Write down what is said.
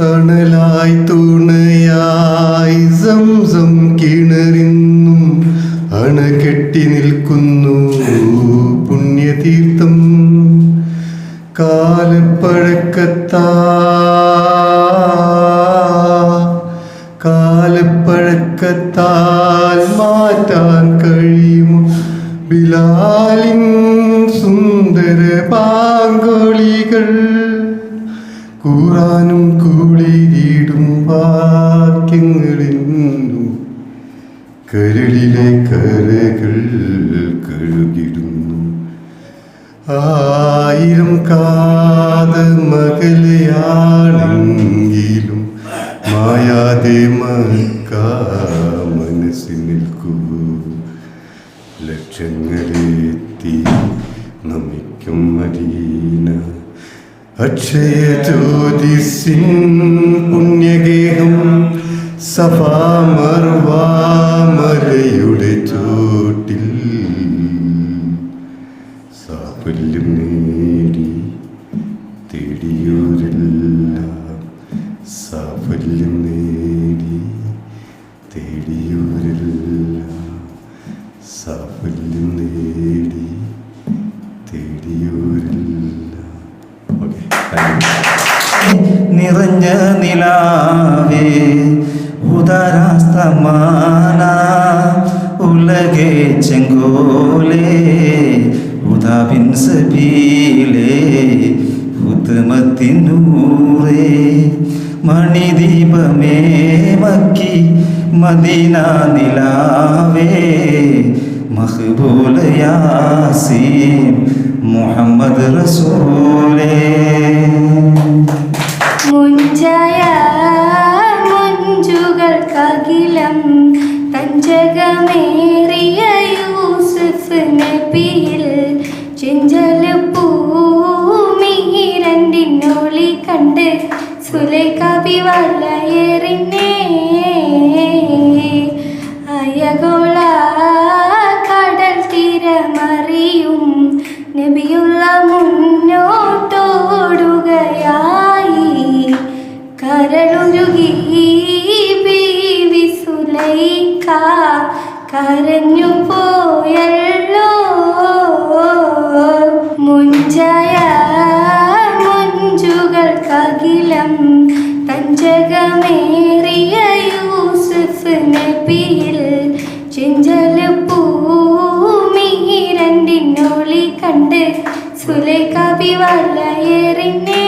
തണലായി തുണയായി സംസം കിണറിന്നും അണകെട്ടി നിൽക്കുന്നു പുണ്യതീർത്ഥം. കാലപ്പഴക്കത്താ കാലപ്പഴക്കത്താൽ മാറ്റാൻ കഴിയുമോ? ബിലാലിൻ സുന്ദര പാങ്കൊളികൾ കൂറാനും കൂളിയിടും വാക്യങ്ങളെന്നു കരളിലെ കരകൾ കഴുകിടുന്നു. ആയിരം കാത മകലയാണെങ്കിലും മായാതെ മക്ക മനസ്സിൽ നിൽക്കൂ. ലക്ഷങ്ങളെത്തി നമിക്കും മദീന അക്ഷയ ജ്യോതിസിൻ പുണ്യഗേഹം സഭാമർവാമലയുടെ ചോട്ടിൽ സാഫല്യം നേടി തേടിയോരെല്ലാം സാഫല്യം നേടി തേടിയോരെല്ലാം സാഫല്യം നിറഞ്ഞ നിലാവേ ഉദരാസ്തമാന ഉലകെ ചെങ്കോലേ ഉദാബിൻ സബീലേ ഹുദ്മത്തിനൂറേ മണിദീപമേ മക്കി മദീന നിലാവേ മഹബൂല യാസീൻ മുഹമ്മദ് റസൂലേ. ചെഞ്ചല ഭൂമിരണ്ടിനൊളി കണ്ട് സുലൈകബി വലയെറിഞ്ഞേ. അയഗോള കടൽ തീരമറിയും നബിയുള്ള മുന്നോട്ടോടുകയായി. കരളുരുകി ബീവി സുലൈക്ക കരഞ്ഞു കർക്കകിലം തഞ്ചകമേറിയ യൂസഫ് നബിയിൽ ചിഞ്ചല പൂമിരണ്ടിനൊളി കണ്ട് സുലേഖ വലയെറിഞ്ഞേ